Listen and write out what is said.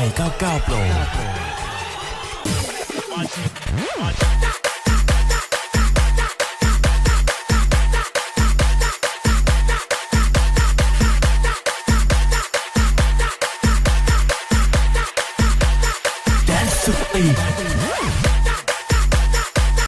i99 Pro